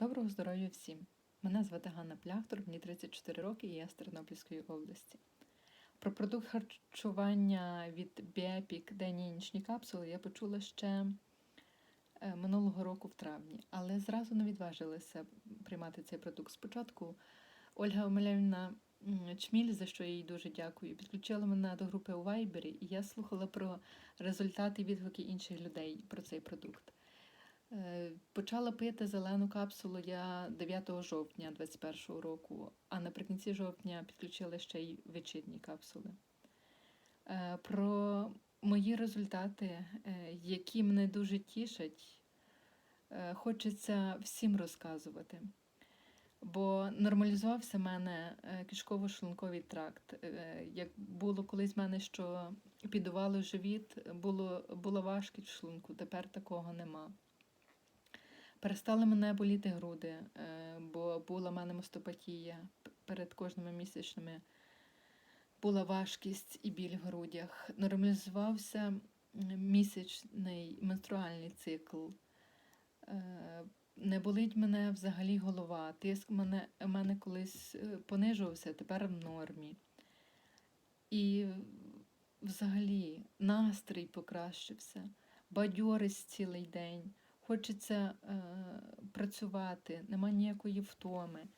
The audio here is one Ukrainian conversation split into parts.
Доброго здоров'я всім! Мене звати Ганна Пляхтор, мені 34 роки і я з Тернопільської області. Про продукт харчування від Біепік денні нічні капсули я почула ще е, минулого року в травні, але зразу не відважилася приймати цей продукт. Спочатку Ольга Омелявна Чміль, за що я їй дуже дякую, підключила мене до групи у Вайбері, і я слухала про результати відгуки інших людей про цей продукт. Е, Почала пити зелену капсулу я 9 жовтня 2021 року, а наприкінці жовтня підключила ще й вечірні капсули. Е, Про мої результати, е, які мене дуже тішать, хочеться всім розказувати. Бо нормалізувався в мене кишково-шлунковий тракт. Як було колись в мене, що підувало живіт, було, була важкість в шлунку, тепер такого нема. Перестали мене боліти груди, е, бо була в мене мастопатія перед кожними місячними. Була важкість і біль в грудях. Нормалізувався місячний менструальний цикл. Е, Не болить мене взагалі голова. Тиск мене, мене колись е, понижувався, тепер в нормі. І взагалі настрій покращився, бадьорість цілий день. Хочеться е, працювати, нема ніякої втоми.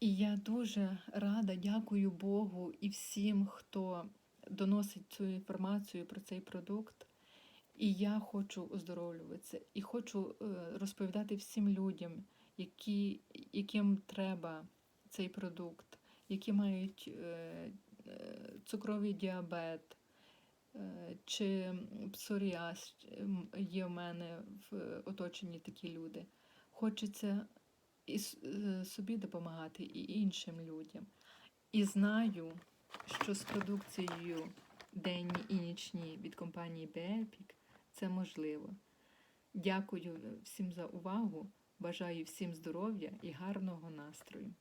І я дуже рада, дякую Богу і всім, хто доносить цю інформацію про цей продукт. І я хочу оздоровлюватися, і хочу е, розповідати всім людям, які, яким треба цей продукт, які мають е, е, цукровий діабет, чи псоріаз є в мене в оточенні такі люди. Хочеться і е, собі допомагати, і іншим людям. І знаю, що з продукцією денні і нічні від компанії Beepic це можливо. Дякую всім за увагу. Бажаю всім здоров'я і гарного настрою.